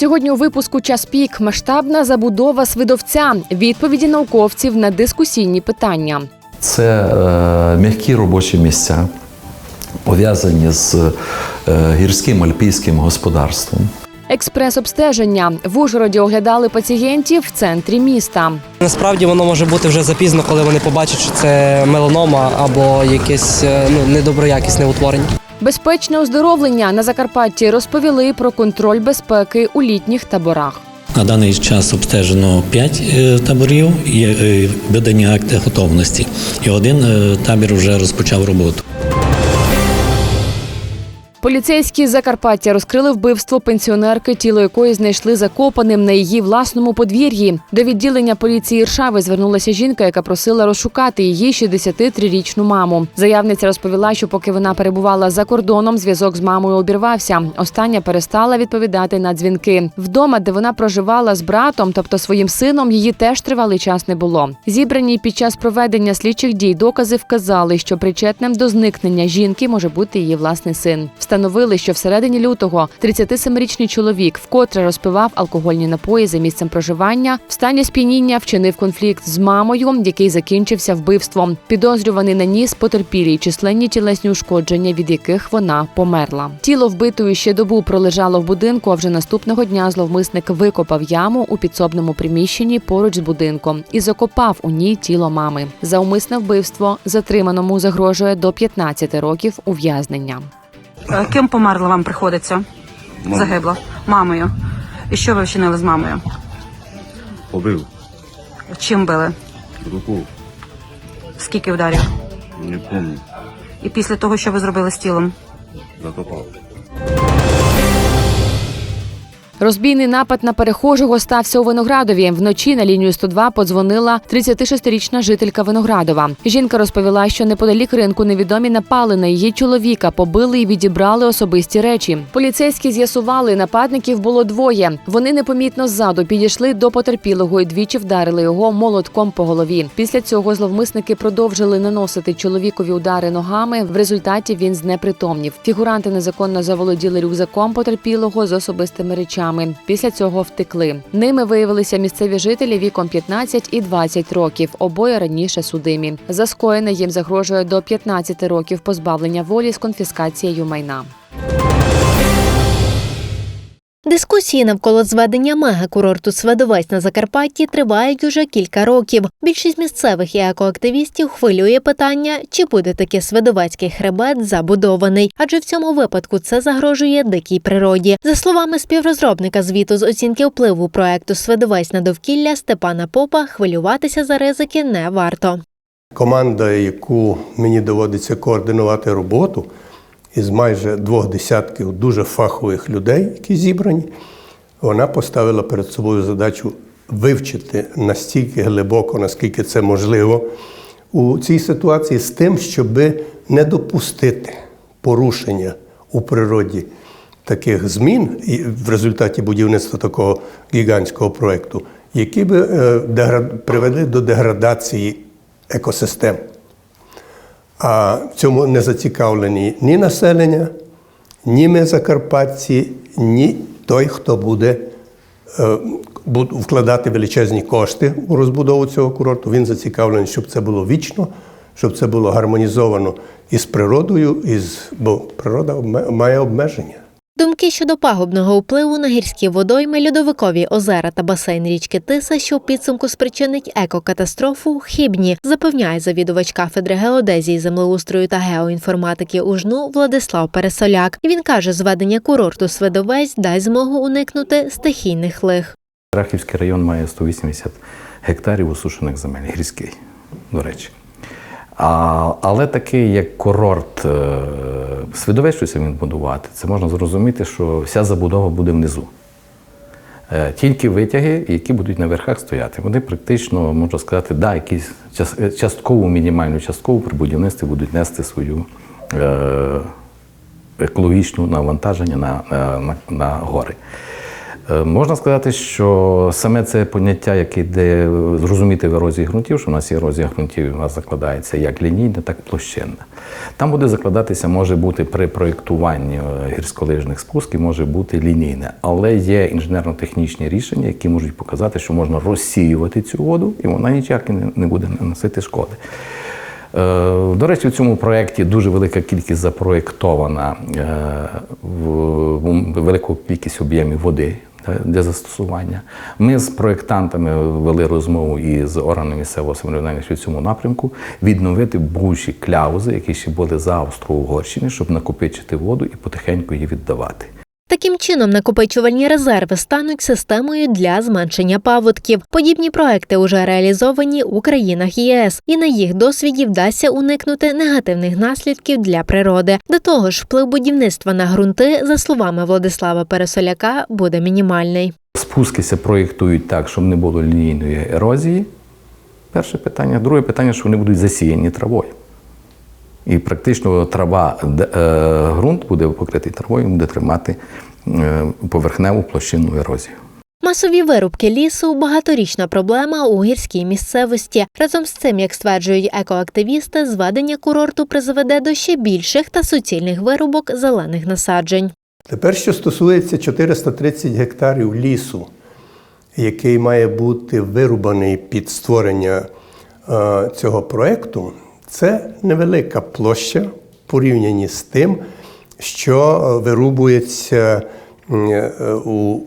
Сьогодні у випуску час пік масштабна забудова свидовця. Відповіді науковців на дискусійні питання. Це е, м'які робочі місця, пов'язані з е, гірським альпійським господарством. Експрес-обстеження в Ужгороді оглядали пацієнтів в центрі міста. Насправді воно може бути вже запізно, коли вони побачать, що це меланома або якесь е, ну, недоброякісне утворення. Безпечне оздоровлення на Закарпатті розповіли про контроль безпеки у літніх таборах. На даний час обстежено 5 таборів, є е, видані акти готовності, і один е, табір вже розпочав роботу. Поліцейські Закарпаття розкрили вбивство пенсіонерки, тіло якої знайшли закопаним на її власному подвір'ї. До відділення поліції Іршави звернулася жінка, яка просила розшукати її 63-річну маму. Заявниця розповіла, що поки вона перебувала за кордоном, зв'язок з мамою обірвався. Остання перестала відповідати на дзвінки. Вдома, де вона проживала з братом, тобто своїм сином, її теж тривалий час не було. Зібрані під час проведення слідчих дій докази вказали, що причетним до зникнення жінки може бути її власний син. Встановили, що всередині лютого 37-річний чоловік вкотре розпивав алкогольні напої за місцем проживання. В стані сп'яніння вчинив конфлікт з мамою, який закінчився вбивством. Підозрюваний наніс потерпілій численні тілесні ушкодження, від яких вона померла. Тіло вбитої ще добу пролежало в будинку. А вже наступного дня зловмисник викопав яму у підсобному приміщенні поруч з будинком і закопав у ній тіло мами. За умисне вбивство затриманому загрожує до 15 років ув'язнення. Е, Ким померла вам приходиться? Загибла. Мамою. І що ви вчинили з мамою? Побив Чим били? руку, Скільки ударів? не помню, І після того, що ви зробили з тілом? закопав. Розбійний напад на перехожого стався у Виноградові. Вночі на лінію 102 подзвонила 36-річна жителька Виноградова. Жінка розповіла, що неподалік ринку невідомі напали на її чоловіка, побили і відібрали особисті речі. Поліцейські з'ясували, нападників було двоє. Вони непомітно ззаду підійшли до потерпілого і двічі вдарили його молотком по голові. Після цього зловмисники продовжили наносити чоловікові удари ногами. В результаті він знепритомнів. Фігуранти незаконно заволоділи рюкзаком потерпілого з особистими речами. Після цього втекли. Ними виявилися місцеві жителі віком 15 і 20 років. Обоє раніше судимі. За скоєне їм загрожує до 15 років позбавлення волі з конфіскацією майна. Дискусії навколо зведення мегакурорту Сведовець на Закарпатті тривають уже кілька років. Більшість місцевих і екоактивістів хвилює питання, чи буде таки Сведовецький хребет забудований, адже в цьому випадку це загрожує дикій природі. За словами співрозробника звіту з оцінки впливу проекту Сведовець на довкілля Степана Попа, хвилюватися за ризики не варто. Команда, яку мені доводиться координувати роботу, із майже двох десятків дуже фахових людей, які зібрані, вона поставила перед собою задачу вивчити настільки глибоко, наскільки це можливо, у цій ситуації з тим, щоб не допустити порушення у природі таких змін в результаті будівництва такого гігантського проєкту, які би е, привели до деградації екосистем. А в цьому не зацікавлені ні населення, ні ми закарпатці, ні той, хто буде е, вкладати величезні кошти у розбудову цього курорту. Він зацікавлений, щоб це було вічно, щоб це було гармонізовано із природою, із, бо природа має обмеження. Думки щодо пагубного впливу на гірські водойми, льодовикові озера та басейн річки Тиса, що в підсумку спричинить екокатастрофу, хибні, запевняє завідувач кафедри геодезії, землеустрою та геоінформатики УЖНУ Владислав Пересоляк. Він каже, зведення курорту Сведовець дасть змогу уникнути стихійних лих. Рахівський район має 180 гектарів усушених земель, гірський, до речі. А, але такий, як курорт, е, свідовець щось він будувати, це можна зрозуміти, що вся забудова буде внизу. Е, Тільки витяги, які будуть на верхах стояти. Вони практично, можна сказати, да, якісь е, часткову, мінімальну часткову при будівництві будуть нести свою екологічну навантаження на, на, на, на гори. Е, Можна сказати, що саме це поняття, яке йде е, зрозуміти в ерозії ґрунтів, що у нас ерозія ґрунтів, у нас закладається як лінійна, так і площинна. Там буде закладатися, може бути при проєктуванні е, гірськолижних спусків, може бути лінійне, але є інженерно-технічні рішення, які можуть показати, що можна розсіювати цю воду, і вона ніяк не- буде наносити шкоди. До речі, в цьому проєкті дуже велика кількість запроєктована в в велику кількість об'ємів води для застосування. Ми з проєктантами вели розмову і з органами місцевого самоврядування в цьому напрямку відновити бувші кляузи, які ще були за Австро-Угорщини, щоб накопичити воду і потихеньку її віддавати. Таким чином, накопичувальні резерви стануть системою для зменшення паводків. Подібні проекти уже реалізовані у країнах ЄС, і на їх досвіді вдасться уникнути негативних наслідків для природи. До того ж, вплив будівництва на ґрунти, за словами Владислава Пересоляка, буде мінімальний. Спускися проєктують так, щоб не було лінійної ерозії. Перше питання. Друге питання, що вони будуть засіяні травою. І практично трава, де, е, ґрунт буде покритий травою, буде тримати е, поверхневу площинну ерозію. Масові вирубки лісу багаторічна проблема у гірській місцевості. Разом з цим, як стверджують екоактивісти, зведення курорту призведе до ще більших та суцільних вирубок зелених насаджень. Тепер, що стосується 430 гектарів лісу, який має бути вирубаний під створення е, цього проєкту, це невелика площа в порівнянні з тим, що е, вирубується е, у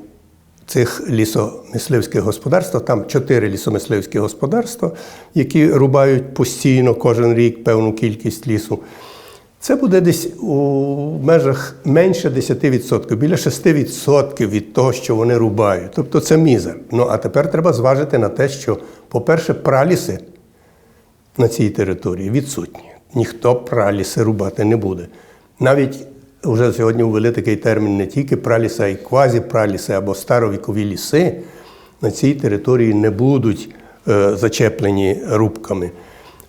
цих лісомисливських господарствах. Там чотири лісомисливські господарства, які рубають постійно кожен рік певну кількість лісу. Це буде десь у межах менше 10%, біля 6% від того, що вони рубають. Тобто це мізер. Ну а тепер треба зважити на те, що, по-перше, праліси на цій території відсутні. Ніхто праліси рубати не буде. Навіть вже сьогодні ввели такий термін не тільки праліси, а й квазіпраліси або старовікові ліси на цій території не будуть е, зачеплені рубками.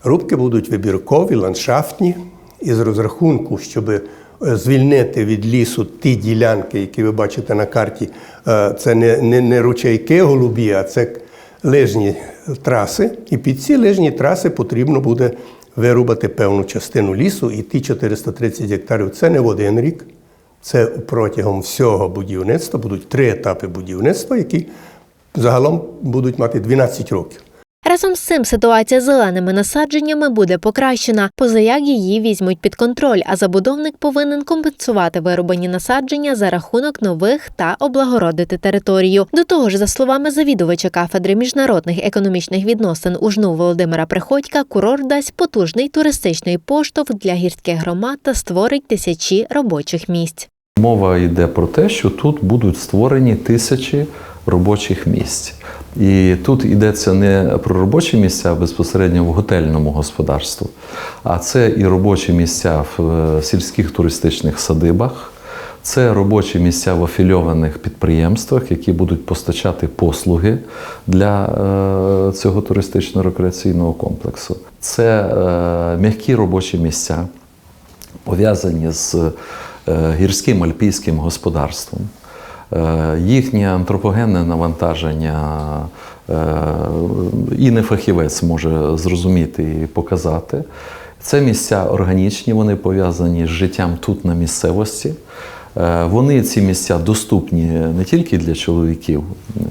Рубки будуть вибіркові, ландшафтні, із розрахунку, щоб е, звільнити від лісу ті ділянки, які ви бачите на карті. Е, Це не, не, не ручейки голубі, а це лижні траси. І під ці лижні траси потрібно буде вирубати певну частину лісу, і ті 430 гектарів це не в один рік. Це протягом всього будівництва будуть три етапи будівництва, які загалом будуть мати 12 років. Разом з цим ситуація з зеленими насадженнями буде покращена, позаяк її візьмуть під контроль, а забудовник повинен компенсувати вирубані насадження за рахунок нових та облагородити територію. До того ж, за словами завідувача кафедри міжнародних економічних відносин УЖНУ Володимира Приходька, курорт дасть потужний туристичний поштовх для гірських громад та створить тисячі робочих місць. Мова йде про те, що тут будуть створені тисячі робочих місць. І тут йдеться не про робочі місця безпосередньо в готельному господарстві, а це і робочі місця в е, сільських туристичних садибах, це робочі місця в афільованих підприємствах, які будуть постачати послуги для е, цього туристично-рекреаційного комплексу. Це е, м'які робочі місця, пов'язані з гірським альпійським господарством. Е, Їхнє антропогенне навантаження е, і не фахівець може зрозуміти і показати. Це місця органічні, вони пов'язані з життям тут на місцевості. Е, Вони ці місця доступні не тільки для чоловіків,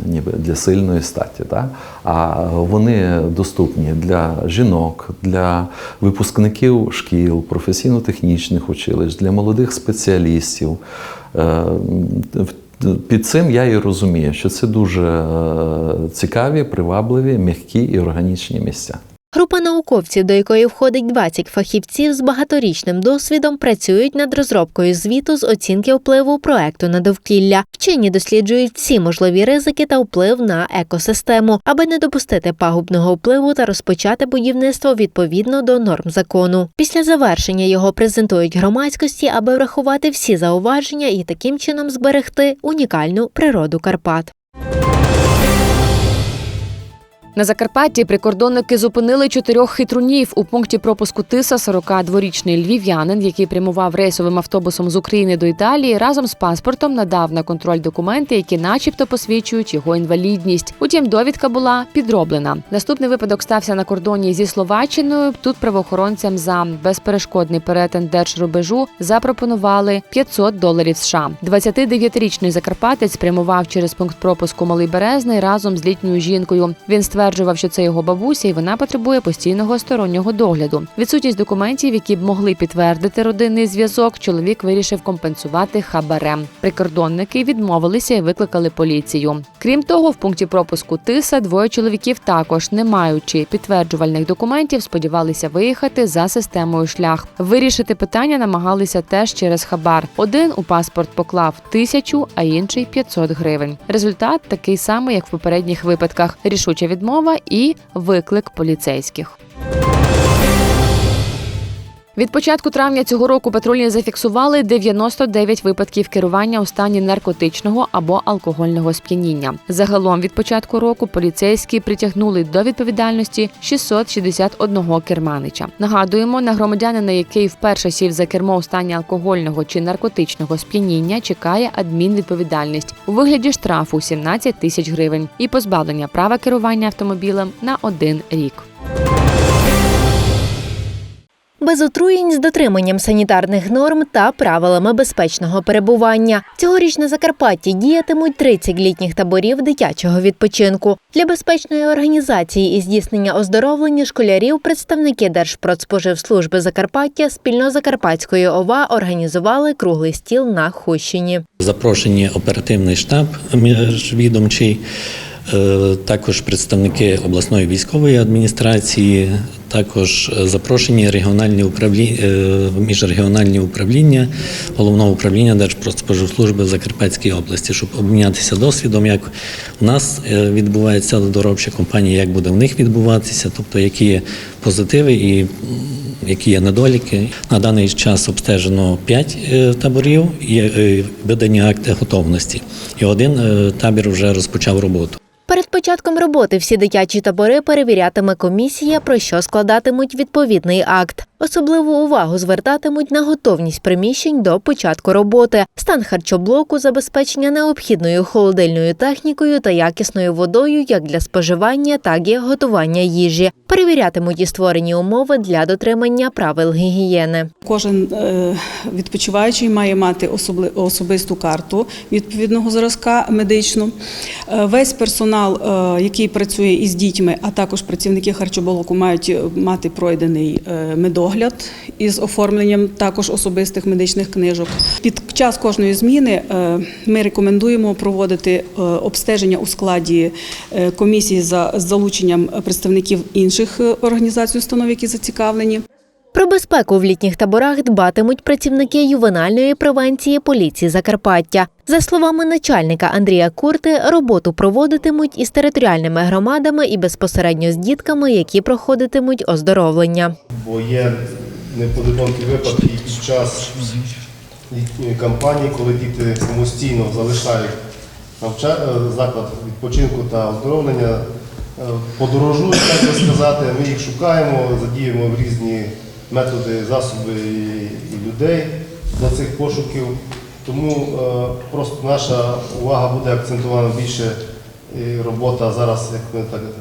ніби для сильної статі, та? а вони доступні для жінок, для випускників шкіл, професійно-технічних училищ, для молодих спеціалістів. Під цим я і розумію, що це дуже е, цікаві, привабливі, м'які і органічні місця. Група науковців, до якої входить 20 фахівців з багаторічним досвідом, працюють над розробкою звіту з оцінки впливу проекту на довкілля. Вчені досліджують всі можливі ризики та вплив на екосистему, аби не допустити пагубного впливу та розпочати будівництво відповідно до норм закону. Після завершення його презентують громадськості, аби врахувати всі зауваження і таким чином зберегти унікальну природу Карпат. На Закарпатті прикордонники зупинили чотирьох хитрунів у пункті пропуску Тиса 42-річний львів'янин, який прямував рейсовим автобусом з України до Італії, разом з паспортом надав на контроль документи, які, начебто, посвідчують його інвалідність. Утім, довідка була підроблена. Наступний випадок стався на кордоні зі Словаччиною. Тут правоохоронцям за безперешкодний перетин держрубежу запропонували 500 доларів США. 29-річний закарпатець прямував через пункт пропуску Малий Березний разом з літньою жінкою. Він стверджував, що це його бабуся, і вона потребує постійного стороннього догляду. Відсутність документів, які б могли підтвердити родинний зв'язок, чоловік вирішив компенсувати хабарем. Прикордонники відмовилися і викликали поліцію. Крім того, в пункті пропуску Тиса двоє чоловіків також, не маючи підтверджувальних документів, сподівалися виїхати за системою шлях. Вирішити питання намагалися теж через хабар. Один у паспорт поклав тисячу, а інший 500 гривень. Результат такий самий, як в попередніх випадках: рішуча відмова і виклик поліцейських. Від початку травня цього року патрульні зафіксували 99 випадків керування у стані наркотичного або алкогольного сп'яніння. Загалом від початку року поліцейські притягнули до відповідальності 661 керманича. Нагадуємо, на громадянина, який вперше сів за кермо у стані алкогольного чи наркотичного сп'яніння, чекає адмінвідповідальність у вигляді штрафу 17 тисяч гривень і позбавлення права керування автомобілем на один рік. Без отруєнь з дотриманням санітарних норм та правилами безпечного перебування. Цьогоріч на Закарпатті діятимуть 30 літніх таборів дитячого відпочинку. Для безпечної організації і здійснення оздоровлення школярів представники Держпродспоживслужби Закарпаття спільно Закарпатської ОВА організували круглий стіл на Хущині. Запрошені оперативний штаб міжвідомчий, е, також представники обласної військової адміністрації, також е, запрошені регіональні управління, міжрегіональні управління головного управління Держпродспоживслужби в Закарпатській області, щоб обмінятися досвідом, як у нас е, відбувається доробча компанія, як буде в них відбуватися, тобто які є позитиви і які є недоліки. На даний час обстежено 5 таборів, е, видані акти готовності, і один е, табір вже розпочав роботу. Перед початком роботи всі дитячі табори перевірятиме комісія, про що складатимуть відповідний акт. Особливу увагу звертатимуть на готовність приміщень до початку роботи, стан харчоблоку, забезпечення необхідною холодильною технікою та якісною водою як для споживання, так і готування їжі. Перевірятимуть і створені умови для дотримання правил гігієни. Кожен е, відпочиваючий має мати особисту карту відповідного зразка медичну. Е, Весь персонал, е, який працює із дітьми, а також працівники харчоблоку, мають мати пройдений е, медогляд із оформленням також особистих медичних книжок. Під час кожної зміни е, ми рекомендуємо проводити е, обстеження у складі е, комісії за залученням представників інших організацій, установ, які зацікавлені. Про безпеку в літніх таборах дбатимуть працівники ювенальної превенції поліції Закарпаття. За словами начальника Андрія Курти, роботу проводитимуть із територіальними громадами і безпосередньо з дітками, які проходитимуть оздоровлення. бо є неподобонкі випадки під час літньої кампанії, коли діти самостійно залишають е, заклад відпочинку та оздоровлення, е, подорожують, так би сказати, ми їх шукаємо, задіємо в різні методи, засоби і, людей для цих пошуків. Тому е, просто наша увага буде акцентована більше і робота зараз, як ми так е,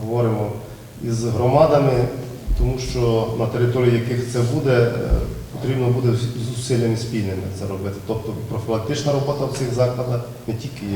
говоримо, із громадами, тому що на території яких це буде, е, потрібно буде зусиллями спільними це робити. Тобто профілактична робота в цих закладах, не тільки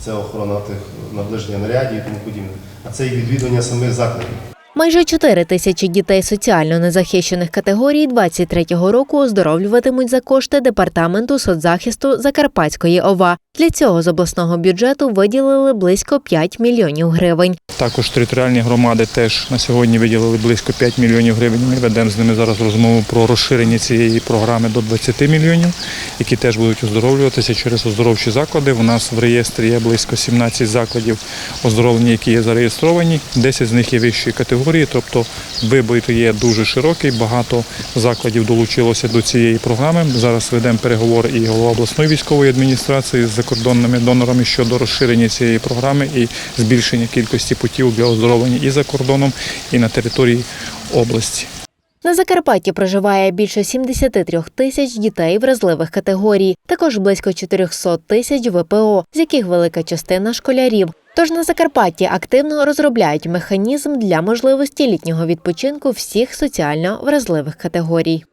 це охорона тих наближення нарядів і тому подібне, а це і відвідування самих закладів. Майже 4 тисячі дітей соціально незахищених категорій 23-го року оздоровлюватимуть за кошти департаменту соцзахисту Закарпатської ОВА. Для цього з обласного бюджету виділили близько 5 мільйонів гривень. Також територіальні громади теж на сьогодні виділили близько 5 мільйонів гривень. Ми ведемо з ними зараз розмову про розширення цієї програми до 20 мільйонів, які теж будуть оздоровлюватися через оздоровчі заклади. У нас в реєстрі є близько 17 закладів оздоровлення, які є зареєстровані. 10 з них є вищої категорії. Виборі. Тобто вибір є дуже широкий, багато закладів долучилося до цієї програми. Зараз ведемо переговори і голова обласної військової адміністрації з закордонними донорами щодо розширення цієї програми і збільшення кількості путів для оздоровлення і за кордоном, і на території області. На Закарпатті проживає більше 73 тисяч дітей вразливих категорій, також близько 400 тисяч ВПО, з яких велика частина школярів. Тож на Закарпатті активно розробляють механізм для можливості літнього відпочинку всіх соціально вразливих категорій.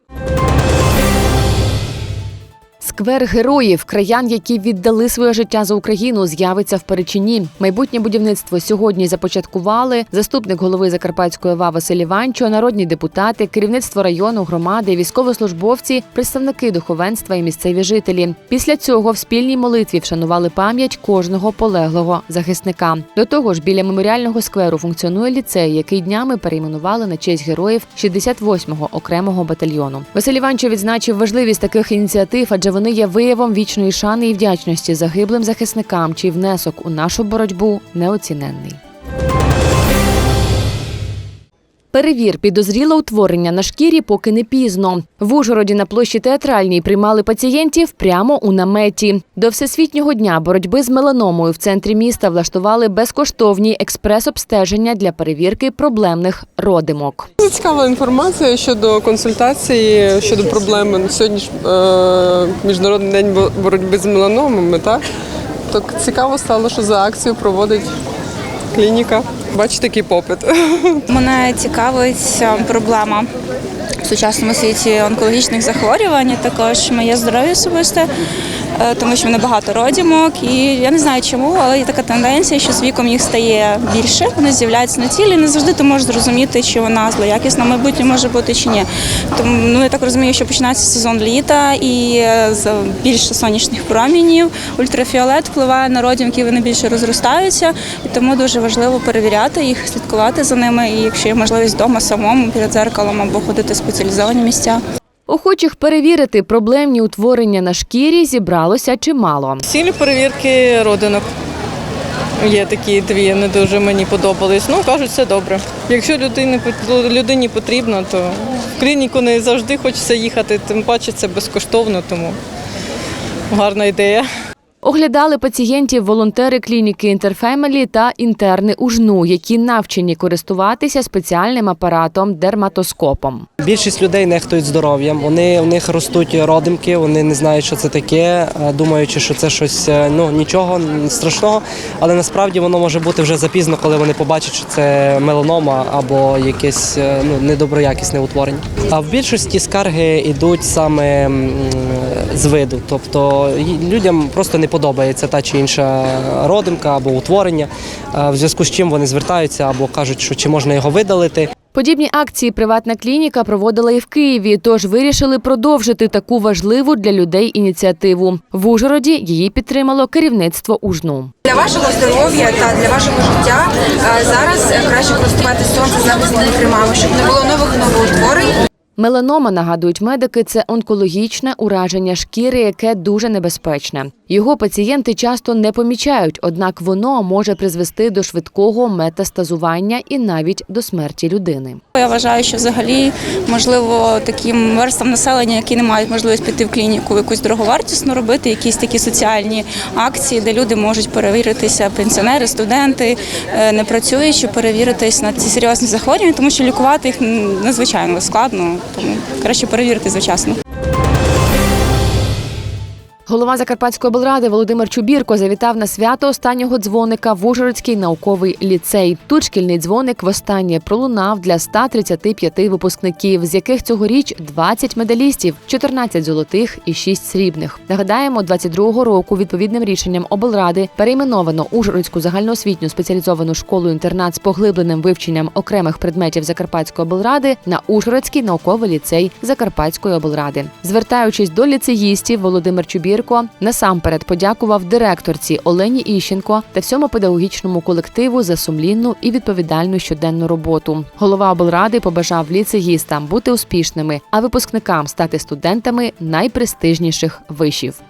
Сквер героїв, краян, які віддали своє життя за Україну, з'явиться в Перечині. Майбутнє будівництво сьогодні започаткували заступник голови Закарпатської ОВА Василь Іванчо, народні депутати, керівництво району, громади, військовослужбовці, представники духовенства і місцеві жителі. Після цього в спільній молитві вшанували пам'ять кожного полеглого захисника. До того ж, біля меморіального скверу функціонує ліцей, який днями перейменували на честь героїв 68-го окремого батальйону. Василь Іванчо відзначив важливість таких ініціатив, адже вони є виявом вічної шани і вдячності загиблим захисникам, чий внесок у нашу боротьбу неоціненний. Перевір підозріле утворення на шкірі, поки не пізно. В Ужгороді на площі театральній приймали пацієнтів прямо у наметі. До всесвітнього дня боротьби з меланомою в центрі міста влаштували безкоштовні експрес-обстеження для перевірки проблемних родимок. Цікава інформація щодо консультації щодо проблеми. Сьогодні ж е, міжнародний день боротьби з меланомами. Так так цікаво стало, що за акцію проводить клініка. Бачите, такий попит. Мене цікавить е, проблема в сучасному світі онкологічних захворювань, також моє здоров'я особисте, е, тому що в мене багато родімок, і я не знаю чому, але є така тенденція, що з віком їх стає більше, вони з'являються на тілі. Не завжди ти можеш зрозуміти, чи вона злоякісна майбутнє може бути чи ні. Тому ну я так розумію, що починається сезон літа і е, більше сонячних промінів. Ультрафіолет впливає на родімки, вони більше розростаються, і тому дуже важливо перевіряти їх, слідкувати за ними. І якщо є можливість вдома самому перед зеркалом або ходити в спеціалізовані місця. Охочих перевірити проблемні утворення на шкірі зібралося чимало. Цілі перевірки родинок. Є такі дві, не дуже мені подобались. Ну, кажуть, все добре. Якщо людині, людині потрібно, то в клініку не завжди хочеться їхати, тим паче це безкоштовно, тому гарна ідея. Оглядали пацієнтів волонтери клініки Інтерфемелі та інтерни УЖНУ, які навчені користуватися спеціальним апаратом дерматоскопом. Більшість людей нехтують здоров'ям. Вони у них ростуть родимки, вони не знають, що це таке, е, думаючи, що це щось е, ну нічого страшного. Але насправді воно може бути вже запізно, коли вони побачать, що це меланома або якесь е, ну недоброякісне утворення. А в більшості скарги йдуть саме з виду, тобто людям просто не подобається та чи інша родимка або утворення, е, в зв'язку з чим вони звертаються або кажуть, що чи можна його видалити. Подібні акції приватна клініка проводила і в Києві, тож вирішили продовжити таку важливу для людей ініціативу. В Ужгороді її підтримало керівництво УЖНУ. Для вашого здоров'я та для вашого життя е, зараз краще користуватися сонцезахисними кремами, щоб не було нових новоутворень. Меланома, нагадують медики, це онкологічне ураження шкіри, яке дуже небезпечне. Його пацієнти часто не помічають, однак воно може призвести до швидкого метастазування і навіть до смерті людини. Я вважаю, що взагалі можливо таким верствам населення, які не мають можливість піти в клініку, якусь дороговартісну робити, якісь такі соціальні акції, де люди можуть перевіритися, пенсіонери, студенти, е, не працюючи, перевіритись на ці серйозні захворювання, тому що лікувати їх надзвичайно складно, краще перевірити завчасно. Голова Закарпатської облради Володимир Чубірко завітав на свято останнього дзвоника в Ужгородський науковий ліцей. Тут шкільний дзвоник востаннє пролунав для 135 випускників, з яких цьогоріч 20 медалістів, 14 золотих і 6 срібних. Нагадаємо, 22-го року відповідним рішенням облради перейменовано Ужгородську загальноосвітню спеціалізовану школу-інтернат з поглибленим вивченням окремих предметів Закарпатської облради на Ужгородський науковий ліцей Закарпатської облради. Звертаючись до ліцеїстів, Володимир Чубірко насамперед подякував директорці Олені Іщенко та всьому педагогічному колективу за сумлінну і відповідальну щоденну роботу. Голова облради побажав ліцеїстам бути успішними, а випускникам стати студентами найпрестижніших вишів.